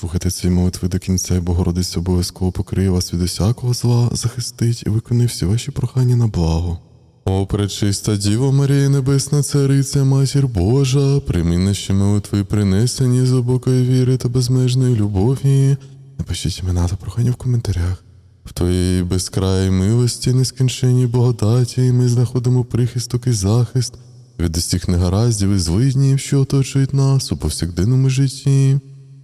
Слухайте ці молитви до кінця, і Богородиця обов'язково покриє вас від усякого зла, захистить і виконує всі ваші прохання на благо. О, пречиста Діво Марія, Небесна Цариця, Матір Божа, прийми наші молитви принесені з глибокої віри та безмежної любові. Напишіть імена та прохання в коментарях. В твоїй безкраїй милості, нескінченній благодаті, ми знаходимо прихисток і захист від усіх негараздів і злиднів, що оточують нас у повсякденному житті.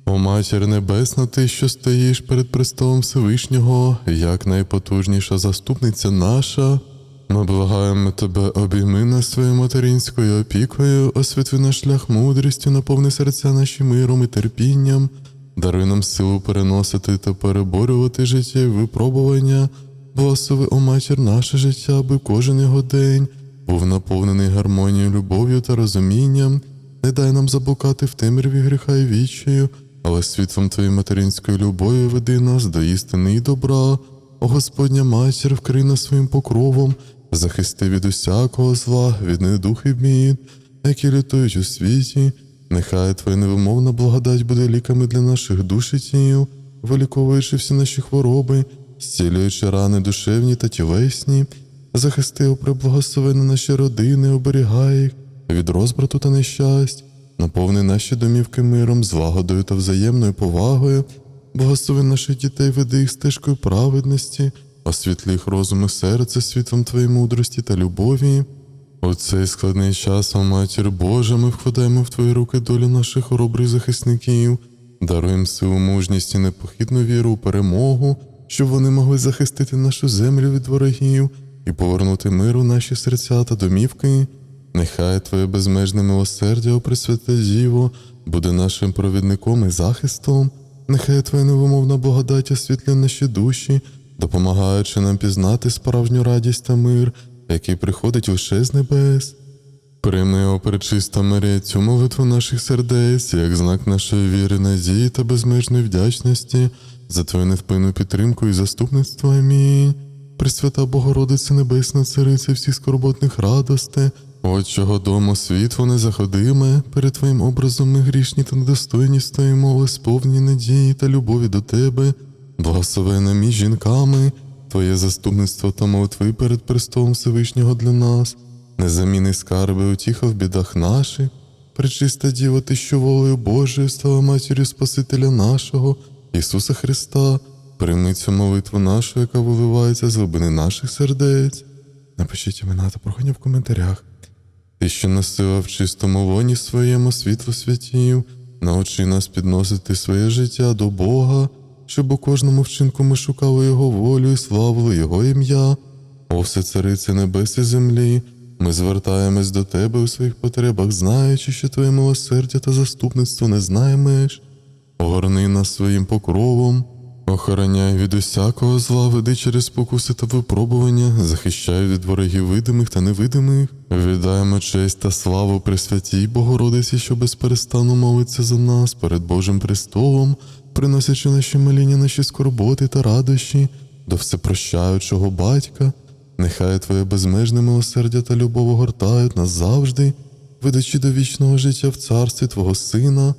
О Матір Небесна, ти, що стоїш перед престолом Всевишнього, як найпотужніша заступниця наша. Ми благаємо тебе, обійми нас своєю материнською опікою, освітли наш шлях мудрістю, наповни серця наші миром і терпінням, даруй нам силу переносити та переборювати життєві випробування, благослови, о матір, наше життя, аби кожен його день був наповнений гармонією, любов'ю та розумінням. Не дай нам заблукати в темряві гріха і віччю, але світлом твоєї материнської любові веди нас до істини і добра. О Господня матір, вкрий нас своїм покровом, захисти від усякого зла, від недух і бід, які лютують у світі. Нехай Твоя невимовна благодать буде ліками для наших душ і тіл, виліковуючи всі наші хвороби, зцілюючи рани душевні та тілесні, захисти, о преблагословени наші родини, оберігай їх від розбрату та нещасть, наповни наші домівки миром, злагодою та взаємною повагою, благослови наших дітей, веди їх стежкою праведності, освітлі їх розум і серце світлом Твоєї мудрості та любові. У цей складний час, о Матір Божа, ми вкладаємо в Твої руки долю наших хоробрих захисників, даруємо силу мужність і непохитну віру у перемогу, щоб вони могли захистити нашу землю від ворогів і повернути мир у наші серця та домівки. Нехай Твоє безмежне милосердя, о Пресвяте Діво, буде нашим провідником і захистом. Нехай Твоя невимовна благодать освітлює наші душі, допомагаючи нам пізнати справжню радість та мир, який приходить лише з небес. Прийми, о пречиста Марія, цю молитву наших сердець, як знак нашої віри, надії та безмежної вдячності за Твою невпинну підтримку і заступництво. Амінь. Пресвята Богородице Небесна, Цариця всіх скорботних радостей, Отчого дому світло незаходиме, перед Твоїм образом ми грішні та недостойні стоїмо, але сповні надії та любові до Тебе, благословена між жінками, Твоє заступництво та молитви перед престолом Всевишнього для нас, незамінний скарби утіха в бідах наших, пречиста Діва, Ти, що волею Божою, стала матір'ю Спасителя нашого, Ісуса Христа, прийми цю молитву нашу, яка виливається з глибини наших сердець. Напишіть імена та прохання в коментарях. Ти, що носила в чистому лоні своєму світло святів, научи нас підносити своє життя до Бога, щоб у кожному вчинку ми шукали Його волю і славили Його ім'я. О, все царице небес і землі, ми звертаємось до Тебе у своїх потребах, знаючи, що Твоє милосердя та заступництво не знає. Огорни нас своїм покровом, охороняй від усякого зла, веди через спокуси та випробування, захищай від ворогів видимих та невидимих. Віддаємо честь та славу Пресвятій Богородиці, що безперестану молиться за нас перед Божим престолом, приносячи наші моління, наші скорботи та радощі до всепрощаючого батька. Нехай Твоє безмежне милосердя та любов огортають нас завжди, ведучи до вічного життя в царстві Твого Сина.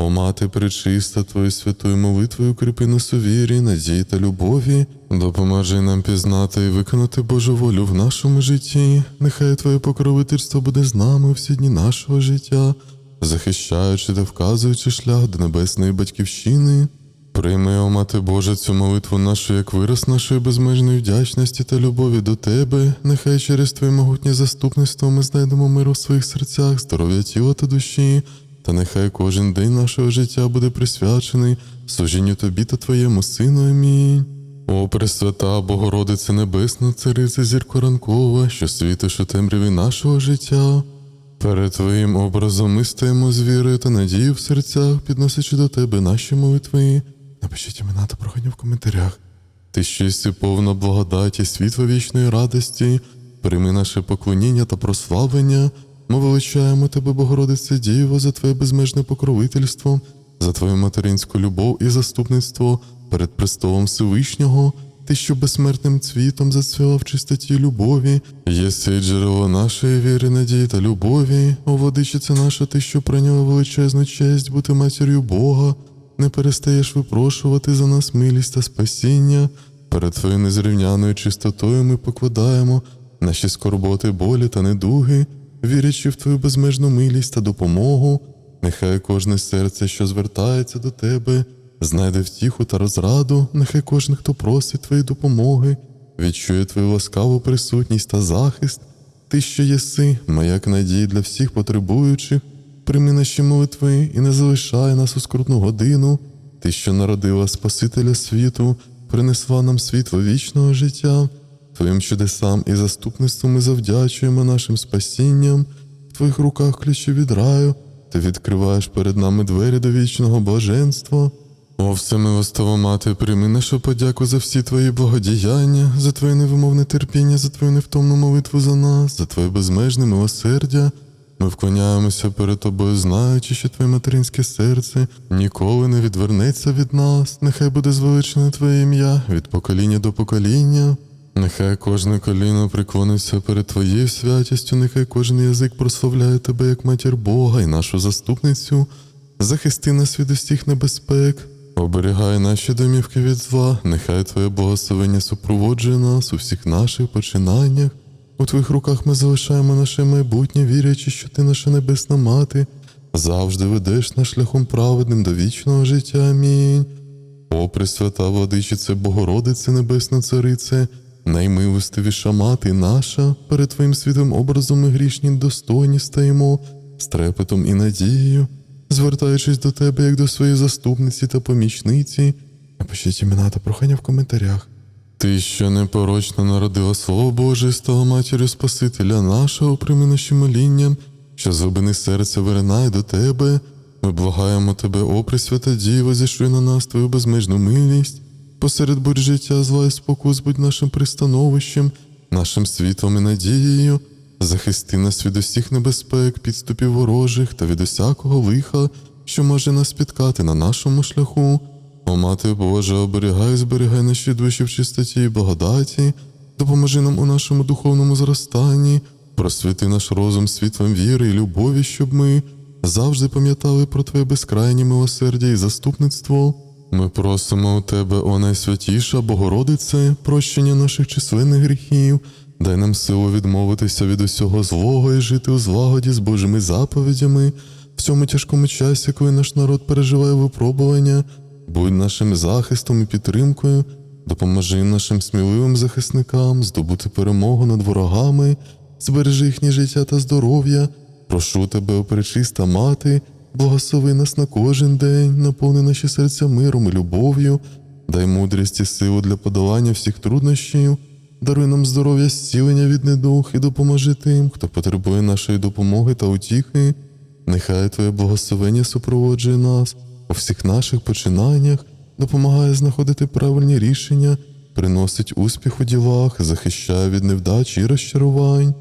О мати пречиста, Твою святою молитвою укріпи нас у вірі, надії та любові, допоможи нам пізнати і виконати Божу волю в нашому житті. Нехай Твоє покровительство буде з нами всі дні нашого життя, захищаючи та вказуючи шлях до небесної батьківщини. Прийми, о Мати Божа, цю молитву нашу як вираз нашої безмежної вдячності та любові до Тебе. Нехай через Твоє могутнє заступництво ми знайдемо мир у своїх серцях, здоров'я тіла та душі. Та нехай кожен день нашого життя буде присвячений служінню Тобі та Твоєму Сину. Амінь. О, Пресвята, Богородице Небесна, Цариця зірко ранкова, що світиш у темряві нашого життя. Перед Твоїм образом ми стаємо з вірою та надією в серцях, підносячи до Тебе наші молитви. Напишіть імена та прохання в коментарях. Ти щастя повна благодаті, світла вічної радості, прийми наше поклоніння та прославлення. Ми величаємо Тебе, Богородице Діво, за Твоє безмежне покровительство, за Твою материнську любов і заступництво перед престолом Всевишнього, Ти, що безсмертним цвітом зацвіла в чистоті любові, єси джерело нашої віри, надії та любові, о владичице наша, Ти, що прийняла величезну честь бути матір'ю Бога, не перестаєш випрошувати за нас милість та спасіння. Перед Твоєю незрівняною чистотою ми покладаємо наші скорботи, болі та недуги, вірячи в Твою безмежну милість та допомогу. Нехай кожне серце, що звертається до Тебе, знайде втіху та розраду, нехай кожен, хто просить Твоєї допомоги, відчує Твою ласкаву присутність та захист. Ти, що єси, маяк надії для всіх потребуючих, прийми наші молитви і не залишай нас у скрутну годину. Ти, що народила Спасителя світу, принесла нам світло вічного життя. Твоїм чудесам і заступництву ми завдячуємо нашим спасінням. В твоїх руках ключі від раю, ти відкриваєш перед нами двері до вічного блаженства. О, всемилостива мати, прийми нашу подяку за всі твої благодіяння, за твоє невимовне терпіння, за твою невтомну молитву за нас, за твоє безмежне милосердя. Ми вклоняємося перед тобою, знаючи, що твоє материнське серце ніколи не відвернеться від нас. Нехай буде звеличене твоє ім'я від покоління до покоління. Нехай кожне коліно приклониться перед Твоєю святістю, нехай кожен язик прославляє Тебе як матір Бога і нашу заступницю. Захисти нас від усіх небезпек, оберігай наші домівки від зла, нехай Твоє благословення супроводжує нас у всіх наших починаннях. У Твоїх руках ми залишаємо наше майбутнє, вірячи, що Ти наша небесна мати, завжди ведеш нас шляхом праведним до вічного життя. Амінь. О, Пресвята владичице, Богородице, Небесна Царице, наймилостивіша мати наша, перед Твоїм світовим образом ми грішні достойні стаємо, з трепетом і надією, звертаючись до Тебе як до своєї заступниці та помічниці. Напишіть імена та прохання в коментарях. Ти, що непорочно народила Слово Боже, і стала матір'ю Спасителя нашого, прийми наші моління, що з глибини серця виринає до Тебе. Ми благаємо Тебе, о Пресвята Діво, зішли на нас Твою безмежну милість. Посеред будь життя зла і спокус будь нашим пристановищем, нашим світлом і надією. Захисти нас від усіх небезпек, підступів ворожих та від усякого лиха, що може нас спіткати на нашому шляху. О, Мати Божа, оберігай, зберігай наші душі в чистоті і благодаті, допоможи нам у нашому духовному зростанні, просвіти наш розум світлом віри і любові, щоб ми завжди пам'ятали про Твоє безкрайнє милосердя і заступництво. Ми просимо у Тебе, о найсвятіша Богородице, прощення наших численних гріхів, дай нам силу відмовитися від усього злого і жити у злагоді з Божими заповідями, в цьому тяжкому часі, коли наш народ переживає випробування, будь нашим захистом і підтримкою, допоможи нашим сміливим захисникам здобути перемогу над ворогами, збережи їхнє життя та здоров'я. Прошу тебе, о пречиста мати, благослови нас на кожен день, наповни наші серця миром і любов'ю, дай мудрість і силу для подолання всіх труднощів, даруй нам здоров'я, зцілення від недух і допоможи тим, хто потребує нашої допомоги та утіхи. Нехай Твоє благословення супроводжує нас у всіх наших починаннях, допомагає знаходити правильні рішення, приносить успіх у ділах, захищає від невдач і розчарувань.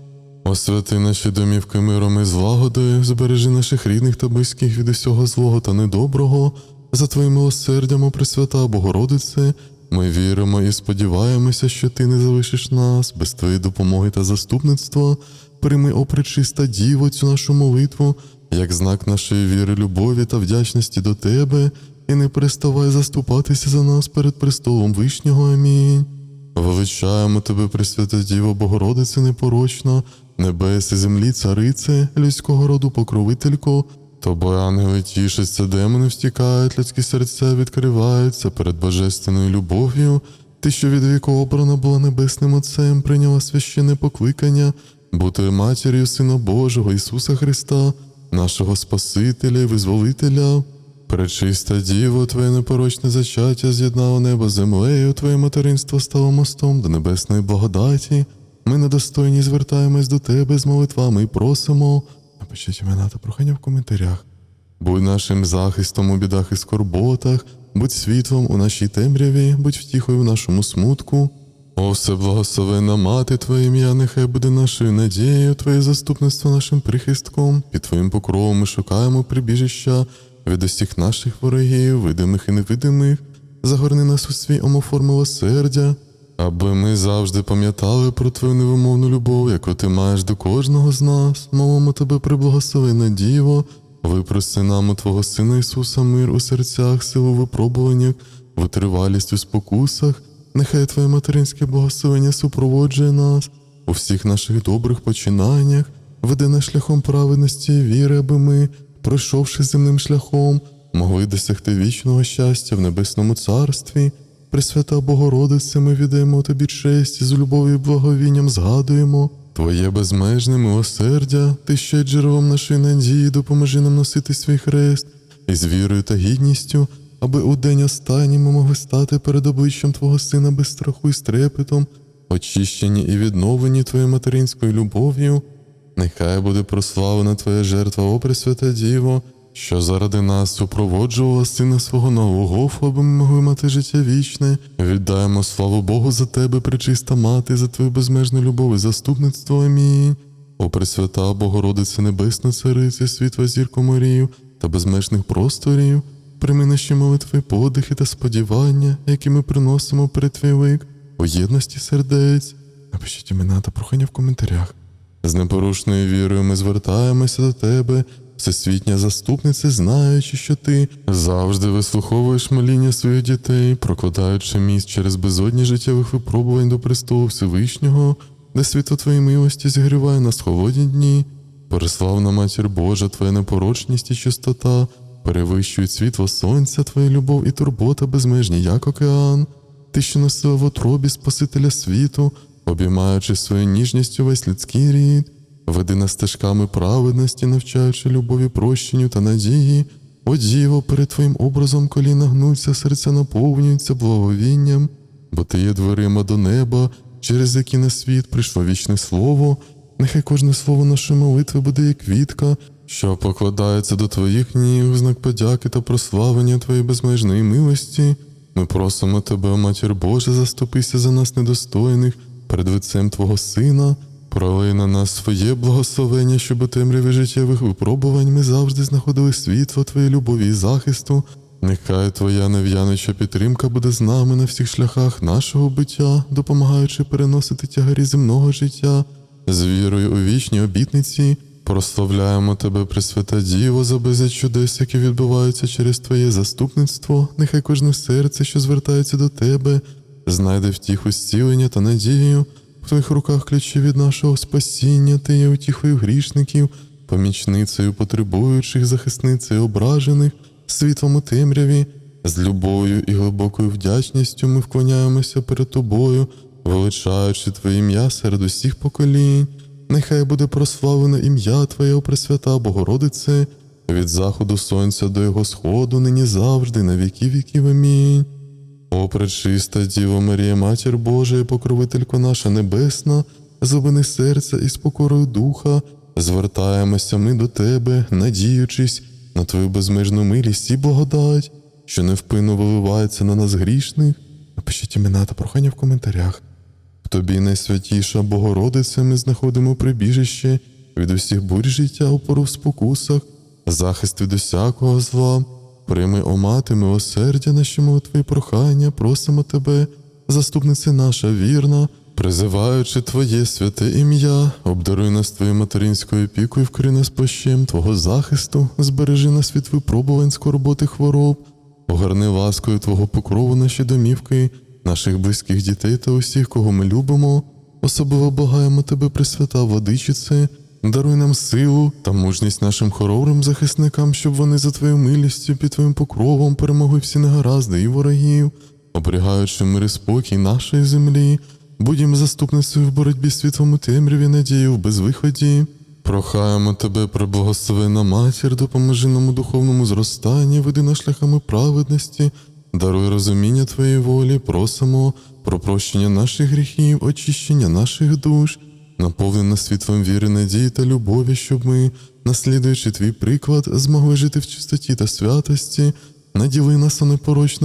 Освяти наші домівки миром і злагодою, збережи наших рідних та близьких від усього злого та недоброго. За Твоїм милосердям, Пресвята Богородице, ми віримо і сподіваємося, що Ти не залишиш нас без Твоєї допомоги та заступництва. Прийми, о Діво, цю нашу молитву, як знак нашої віри, любові та вдячності до Тебе, і не переставай заступатися за нас перед престолом Вишнього. Амінь. Величаємо тебе, Пресвята Діво, Богородице непорочна, небес і землі, царице, людського роду покровителько. Тобою ангели тішаться, демони втікають, людські серця відкриваються перед божественною любов'ю. Ти, що від віку обрана була небесним Отцем, прийняла священне покликання, бути матір'ю Сина Божого Ісуса Христа, нашого Спасителя і Визволителя. Пречиста Діво, Твоє непорочне зачаття з'єднало небо землею, Твоє материнство стало мостом до небесної благодаті. Ми недостойні звертаємось до Тебе з молитвами і просимо. Напишіть імена та прохання в коментарях. Будь нашим захистом у бідах і скорботах, будь світлом у нашій темряві, будь втіхою в нашому смутку. О, всеблагословенна мати Твоє ім'я, нехай буде нашою надією, Твоє заступництво нашим прихистком. Під Твоїм покровом ми шукаємо прибіжища від усіх наших ворогів, видимих і невидимих. Загорни нас у свій омофор милосердя, аби ми завжди пам'ятали про Твою невимовну любов, яку ти маєш до кожного з нас. Молимо тебе, приблагословенна Діво, Випроси нам у Твого Сина Ісуса мир у серцях, силу випробуваннях, витривалість у спокусах, нехай Твоє материнське благословення супроводжує нас у всіх наших добрих починаннях, веде нас шляхом праведності і віри, аби ми, пройшовши земним шляхом, могли досягти вічного щастя в небесному царстві. Пресвята Богородице, ми віддаємо тобі честь і з любов'ю і благовінням згадуємо. Твоє безмежне милосердя, ти ще джерелом нашої надії, допоможи нам носити свій хрест із вірою та гідністю, аби у день останній ми могли стати перед обличчям Твого Сина без страху і стрепетом, очищені і відновлені Твоєю материнською любов'ю. Нехай буде прославлена Твоя жертва, о Пресвята Діво, що заради нас супроводжувала сина свого Голгофу, аби ми могли мати життя вічне. Віддаємо славу Богу за тебе, пречиста мати, за твою безмежну любов і заступництво. Амінь. О Пресвята Богородице Небесна Царице, світла зірку Марію та безмежних просторів, прийми наші молитви, подихи та сподівання, які ми приносимо перед твій лик, у єдності сердець. Напишіть імена та прохання в коментарях. З непорушною вірою ми звертаємося до тебе, всесвітня заступниця, знаючи, що ти завжди вислуховуєш моління своїх дітей, прокладаючи міст через безодні життєвих випробувань до престолу Всевишнього, де світло твоєї милості зігріває нас холодні дні. Переславна матір Божа, твоя непорочність і чистота, перевищують світло сонця, твоя любов і турбота безмежні, як океан. Ти, що носила в отробі Спасителя світу, обіймаючи своєю ніжністю весь людський рід, веди нас стежками праведності, навчаючи любові, прощенню та надії. О Діво, перед Твоїм образом коліна гнуться, серця наповнюються благовінням, бо Ти є дверима до неба, через які на світ прийшло вічне слово. Нехай кожне слово нашої молитви буде як квітка, що покладається до Твоїх ніг, знак подяки та прославлення Твоєї безмежної милості. Ми просимо Тебе, Матір Божа, заступися за нас недостойних перед лицем Твого Сина, пролий на нас своє благословення, щоб у темряві життєвих випробувань ми завжди знаходили світло Твоєї любові і захисту. Нехай Твоя нев'яноча підтримка буде з нами на всіх шляхах нашого биття, допомагаючи переносити тягарі земного життя з вірою у вічні обітниці. Прославляємо Тебе, Пресвята Діво, за безліч чудес, які відбуваються через Твоє заступництво. Нехай кожне серце, що звертається до Тебе, знайде втіху зцілення та надію. В Твоїх руках ключі від нашого спасіння, Ти є утіхою грішників, помічницею потребуючих, захисницею ображених, світлом у темряві, з любов'ю і глибокою вдячністю ми вклоняємося перед Тобою, величаючи Твоє ім'я серед усіх поколінь. Нехай буде прославлено ім'я Твоє, Пресвята Богородице, від заходу сонця до його сходу, нині завжди, на віки віків. Амінь. О, пречиста Діво Марія, Матір Божа покровителько наша небесна, зубини серця і з покорою духа, звертаємося ми до Тебе, надіючись на Твою безмежну милість і благодать, що невпинно виливається на нас грішних. Напишіть імена та прохання в коментарях. В тобі, найсвятіша Богородице, ми знаходимо прибіжище від усіх бурь життя опору в спокусах, захист від усякого зла. Прийми, о мати, милосердя, наші і прохання, просимо тебе, заступниця наша вірна, призиваючи Твоє святе ім'я, обдаруй нас Твоєю материнською опікою, вкри нас плащем Твого захисту, збережи нас від випробувань скорботи хвороб, огорни ласкою Твого покрову наші домівки, наших близьких дітей та усіх, кого ми любимо. Особливо благаємо Тебе, Пресвята Владичице, даруй нам силу та мужність нашим хоробрим захисникам, щоб вони за Твоєю милістю під Твоїм покровом перемогли всі негаразди і ворогів, оберігаючи мир і спокій нашої землі, будьмо заступницею в боротьбі світлом темряві, надію в безвиході. Прохаємо тебе, преблагословена матір, допоможи нам у духовному зростанні, веди нас шляхами праведності, даруй розуміння Твоєї волі, просимо про прощення наших гріхів, очищення наших душ, наповни нас світлом віри, надії та любові, щоб ми, наслідуючи твій приклад, змогли жити в чистоті та святості, наділи нас у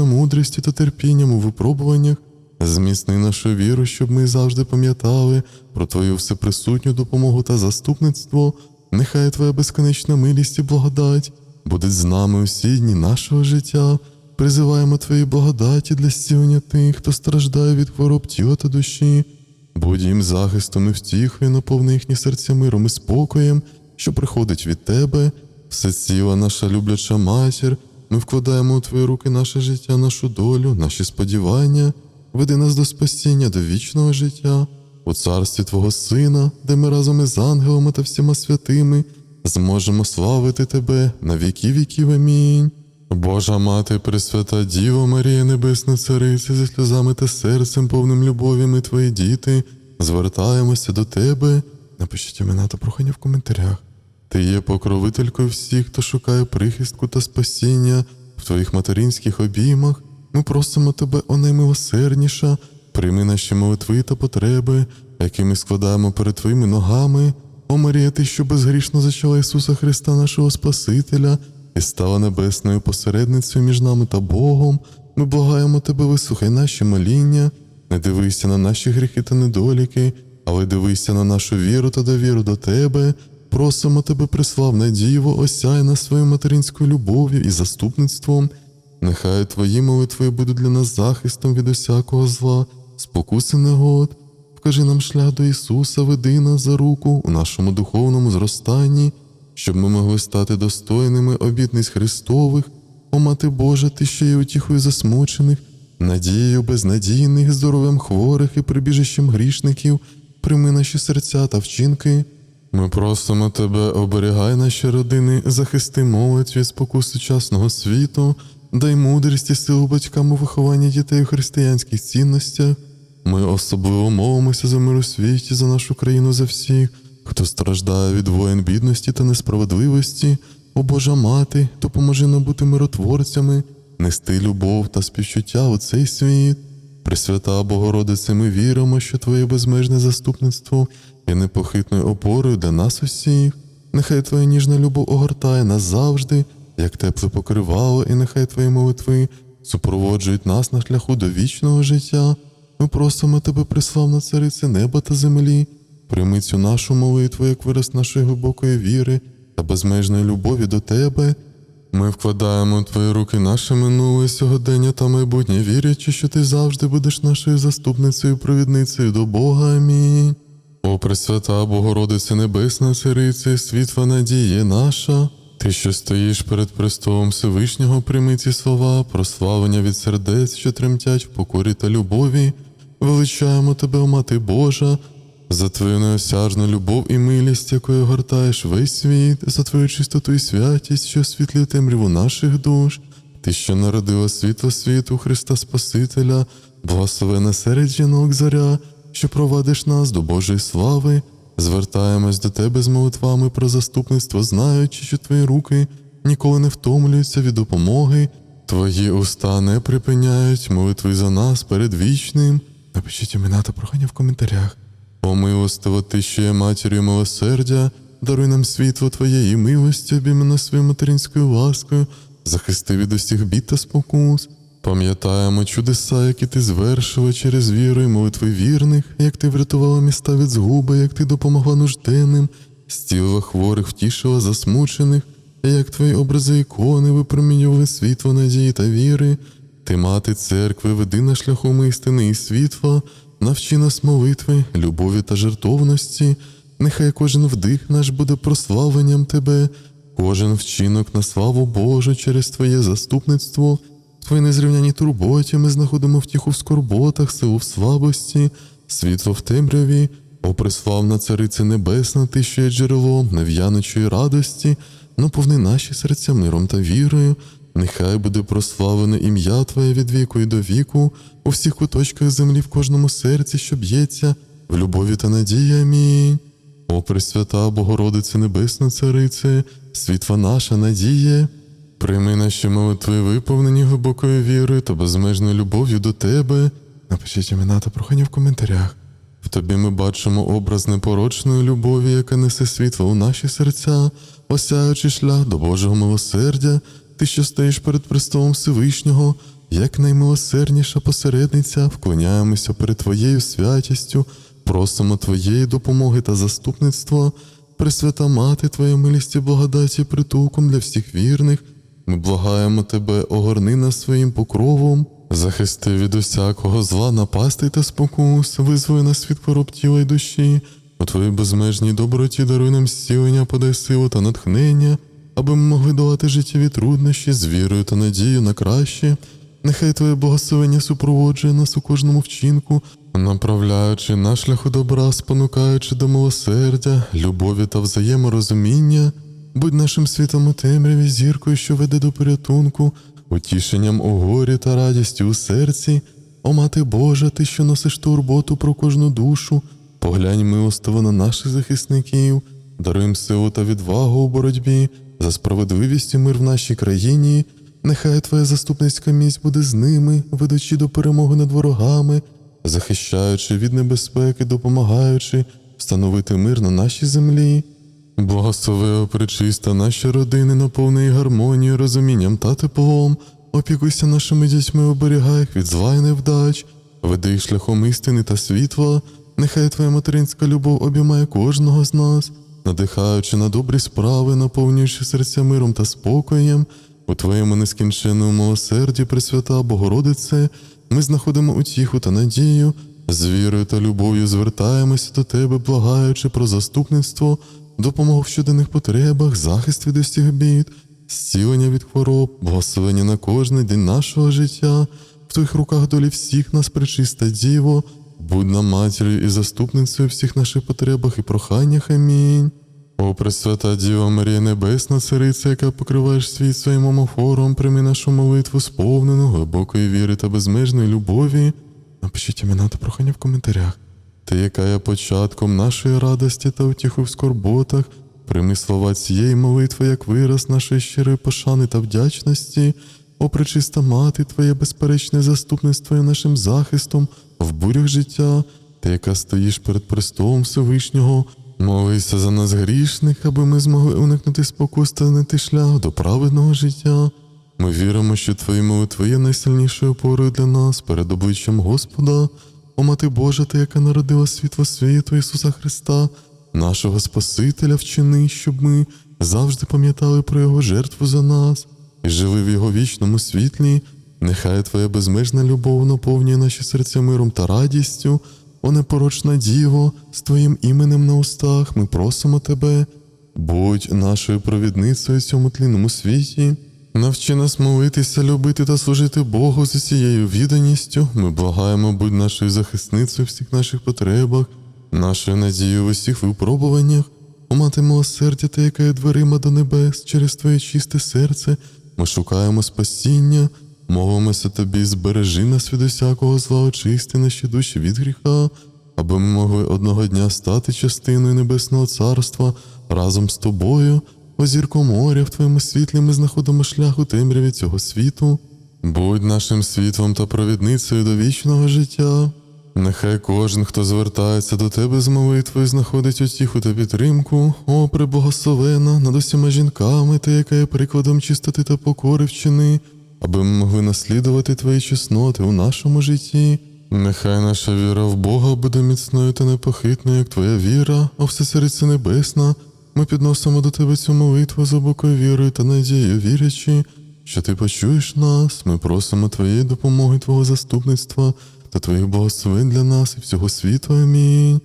мудрості та терпінням у випробуваннях, зміцни нашу віру, щоб ми завжди пам'ятали про Твою всеприсутню допомогу та заступництво. Нехай Твоя безконечна милість і благодать буде з нами усі дні нашого життя. Призиваємо Твої благодаті для зцілення тих, хто страждає від хвороб тіла та душі. Будь їм захистом і втіхою, наповни їхні серця миром і спокоєм, що приходить від Тебе. все ціла наша любляча матір. Ми вкладаємо у твої руки наше життя, нашу долю, наші сподівання. Веди нас до спасіння, до вічного життя, у царстві Твого Сина, де ми разом із ангелами та всіма святими зможемо славити Тебе на віки віків. Амінь. Божа мати, Пресвята Діво Марія, Небесна Цариця, зі сльозами та серцем, повним любові, ми твої діти, звертаємося до Тебе. Напишіть імена та прохання в коментарях. Ти є покровителькою всіх, хто шукає прихистку та спасіння в твоїх материнських обіймах. Ми просимо тебе, о наймилосердніша, прийми наші молитви та потреби, які ми складаємо перед твоїми ногами. О Марія, ти, що безгрішно зачала Ісуса Христа, нашого Спасителя, і стала небесною посередницею між нами та Богом. Ми благаємо тебе, вислухай наші моління, не дивися на наші гріхи та недоліки, але дивися на нашу віру та довіру до тебе. Просимо тебе, приславна Діво, осяй нас своєю материнською любов'ю і заступництвом. Нехай твої молитви будуть для нас захистом від усякого зла, спокуси негод. Вкажи нам шлях до Ісуса, веди нас за руку у нашому духовному зростанні, щоб ми могли стати достойними обітниць Христових, о Мати Божа, ти що є утіхою засмучених, надією безнадійних, здоров'ям хворих і прибіжищем грішників, прийми наші серця та вчинки. Ми просимо тебе, оберігай наші родини, захисти молодь від спокус сучасного світу, дай мудрість і силу батькам у вихованні дітей у християнських цінностях. Ми особливо молимося за мир у світі, за нашу країну, за всіх, хто страждає від воєн бідності та несправедливості. О Божа мати, допоможи нам бути миротворцями, нести любов та співчуття у цей світ. Пресвята Богородице, ми віримо, що Твоє безмежне заступництво є непохитною опорою для нас усіх. Нехай Твоя ніжна любов огортає нас завжди, як тепле покривало, і нехай Твої молитви супроводжують нас на шляху до вічного життя. Ми просимо Тебе, приславна царице неба та землі, прийми цю нашу молитву, як вираз нашої глибокої віри та безмежної любові до Тебе. Ми вкладаємо в твої руки наше минуле сьогодення та майбутнє, вірячи, що ти завжди будеш нашою заступницею, провідницею до Бога. Амінь. О, Пресвята Богородице Небесна Царице, світла надія наша. Ти, що стоїш перед престолом Всевишнього, прийми ці слова, прославлення від сердець, що тремтять в покорі та любові. Величаємо тебе, Мати Божа, за твою неосяжну любов і милість, якою гортаєш весь світ, за твою чистоту і святість, що освітлює темряву наших душ, ти, що народила світло світу, Христа Спасителя, благословена серед жінок заря, що провадиш нас до Божої слави, звертаємось до тебе з молитвами про заступництво, знаючи, що твої руки ніколи не втомлюються від допомоги, твої уста не припиняють молитви за нас перед вічним. Напишіть імена та прохання в коментарях. О милостиво ти, що є матір'ю милосердя, даруй нам світло Твоєї милості, обійми нас своєю материнською ласкою, захисти від усіх бід та спокус. Пам'ятаємо чудеса, які ти звершила через віру і молитви вірних, як ти врятувала міста від згуби, як ти допомогла нужденним, зцілила хворих, втішила засмучених, як твої образи ікони випромінювали світло надії та віри. Ти, мати церкви, веди на шляхом істини і світла, навчи нас молитви, любові та жертовності. Нехай кожен вдих наш буде прославленням Тебе, кожен вчинок на славу Божу через Твоє заступництво. В Твоїй незрівняній турботі ми знаходимо втіху в скорботах, силу в слабості, світло в темряві, о приславна Цариця Небесна, ти що є джерелом нев'яночої радості, наповни наші серця миром та вірою. Нехай буде прославлене ім'я Твоє від віку і до віку, у всіх куточках землі, в кожному серці, що б'ється, в любові та надії. Амінь. О Пресвята Богородице Небесна Царице, світла наша надія. Прийми наші молитви, виповнені глибокою вірою та безмежною любов'ю до Тебе. Напишіть імена та прохання в коментарях. В тобі ми бачимо образ непорочної любові, яка несе світло у наші серця, осяючи шлях до Божого милосердя, ти, що стоїш перед престолом Всевишнього, як наймилосердніша посередниця, вклоняємося перед Твоєю святістю, просимо Твоєї допомоги та заступництва, Пресвята Мати, Твоя милість і благодаті притулком для всіх вірних. Ми благаємо Тебе, огорни нас своїм покровом, захисти від усякого зла, напасти та спокус, визволи нас від хвороб тіла й душі. У Твоїй безмежній доброті даруй нам зцілення, подай силу та натхнення. Аби ми могли долати життєві труднощі з вірою та надією на краще. Нехай Твоє благословення супроводжує нас у кожному вчинку, направляючи на шляху добра, спонукаючи до милосердя, любові та взаєморозуміння, будь нашим світом у темряві, зіркою, що веде до порятунку, утішенням у горі та радістю у серці. О, Мати Божа, ти, що носиш турботу про кожну душу, поглянь милостиво на наших захисників, даруй силу та відвагу у боротьбі за справедливість і мир в нашій країні. Нехай Твоя заступницька місць буде з ними, ведучи до перемоги над ворогами, захищаючи від небезпеки, допомагаючи встановити мир на нашій землі. Благослови, о пречиста наші родини, наповни гармонією, розумінням та теплом. Опікуйся нашими дітьми, оберігай їх від зла і невдач, веди їх шляхом істини та світла. Нехай Твоя материнська любов обіймає кожного з нас, надихаючи на добрі справи, наповнюючи серця миром та спокоєм. У Твоєму нескінченному милосерді, Пресвята Богородице, ми знаходимо утіху та надію, з вірою та любов'ю звертаємося до Тебе, благаючи про заступництво, допомогу в щоденних потребах, захист від усіх бід, зцілення від хвороб, благословення на кожний день нашого життя, в Твоїх руках долі всіх нас, пречиста Діво, будь нам матір'ю і заступницею всіх наших потребах і проханнях. Амінь. О, Пресвята Діва Марія Небесна, Цариця, яка покриваєш світ своїм омофором, прийми нашу молитву, сповнену глибокої віри та безмежної любові. Напишіть імена та прохання в коментарях. Ти, яка є початком нашої радості та утіху в скорботах, прийми слова цієї молитви як вираз нашої щирої пошани та вдячності. О, пречиста мати, Твоє безперечне заступництво є нашим захистом в бурях життя, ти, яка стоїш перед престолом Всевишнього, молися за нас грішних, аби ми змогли уникнути спокус та знайти шлях до праведного життя. Ми віримо, що Твої молитви є найсильнішою опорою для нас перед обличчям Господа. О, Мати Божа, Ти, яка народила світло світу Ісуса Христа, нашого Спасителя, вчини, щоб ми завжди пам'ятали про Його жертву за нас і жили в Його вічному світлі. Нехай Твоя безмежна любов наповнює наші серця миром та радістю. О непорочна Діво, з Твоїм іменем на устах ми просимо Тебе, будь нашою провідницею в цьому тлінному світі. Навчи нас молитися, любити та служити Богу з усією відданістю. Ми благаємо, будь нашою захисницею в всіх наших потребах, нашою надією в усіх випробуваннях. О мати милосердя, та яка є дверима до небес через Твоє чисте серце. Ми шукаємо спасіння, молимося тобі, збережи нас від усякого зла, очисти наші душі від гріха, аби ми могли одного дня стати частиною Небесного Царства разом з тобою. О моря, в твоєму світлі ми знаходимо шлях у темряві цього світу. Будь нашим світлом та провідницею до вічного життя. Нехай кожен, хто звертається до тебе з молитвою, знаходить утіху та підтримку, о, преблагословена над усіма жінками, та яка є прикладом чистоти та покори вчини, аби ми могли наслідувати твої чесноти у нашому житті. Нехай наша віра в Бога буде міцною та непохитною, як твоя віра, о Всесериця Небесна. Ми підносимо до тебе цю молитву з обокою вірою та надією, вірячи, що ти почуєш нас. Ми просимо твоєї допомоги, твого заступництва та твоїх благословень для нас і всього світу. Амінь.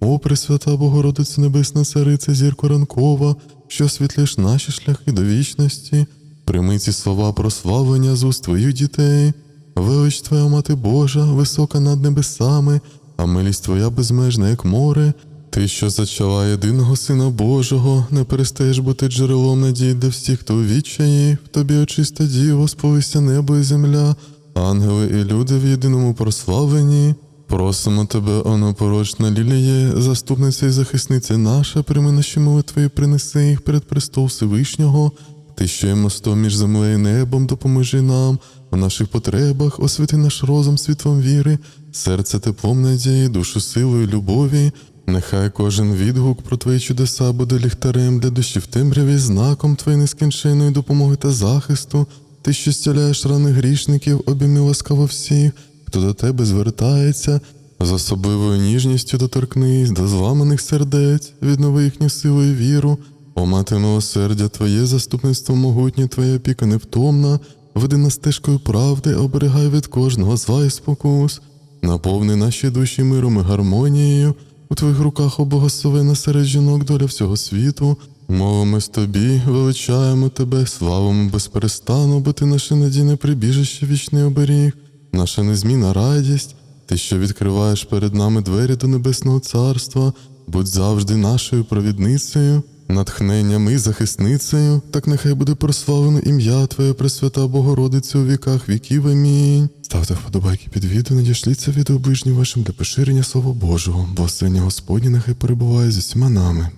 О, Пресвята Богородице Небесна Цариця, зірко ранкова, що освітлиш наші шляхи до вічності, прийми ці слова прославлення з уст твоїх дітей. Велич Твоя Мати Божа, висока над небесами, а милість Твоя безмежна, як море. Ти, що зачала єдиного Сина Божого, не перестаєш бути джерелом надії для всіх, хто у відчаї, в тобі очиста діво, сповися небо і земля, ангели і люди в єдиному прославленні. Просимо тебе, о непорочна ліліє, заступниця і захисниця наша, прийми наші молитви і принеси їх перед престол Всевишнього. Ти, що є мостом між землею і небом, допоможи нам у наших потребах, освіти наш розум світлом віри, серце теплом надії, душу силою любові. Нехай кожен відгук про твої чудеса буде ліхтарем для душі в темряві, знаком твоєї нескінченої допомоги та захисту. Ти, що зціляєш рани грішників, обійми ласкаво всіх, хто до тебе звертається, з особливою ніжністю доторкнись до зламаних сердець, віднови їхню силу і віру. О, мати милосердя, Твоє заступництво могутнє, Твоя опіка невтомна, веди нас стежкою правди, оберігай від кожного зла і спокус, наповни наші душі миром і гармонією. У твоїх руках облагословена серед жінок доля всього світу. Мовимось тобі, величаємо тебе, славимо безперестану, бо ти наше надійне прибіжище, вічний оберіг, наша незмінна радість, ти, що відкриваєш перед нами двері до небесного царства, будь завжди нашою провідницею, натхненням і захисницею, так нехай буде прославлено ім'я Твоє, Пресвята Богородиця у віках віків. Амінь. Ставте вподобайки під відео, надішліть це відео ближнім вашим для поширення Слова Божого. Благословення Господні нехай перебуває з усіма нами.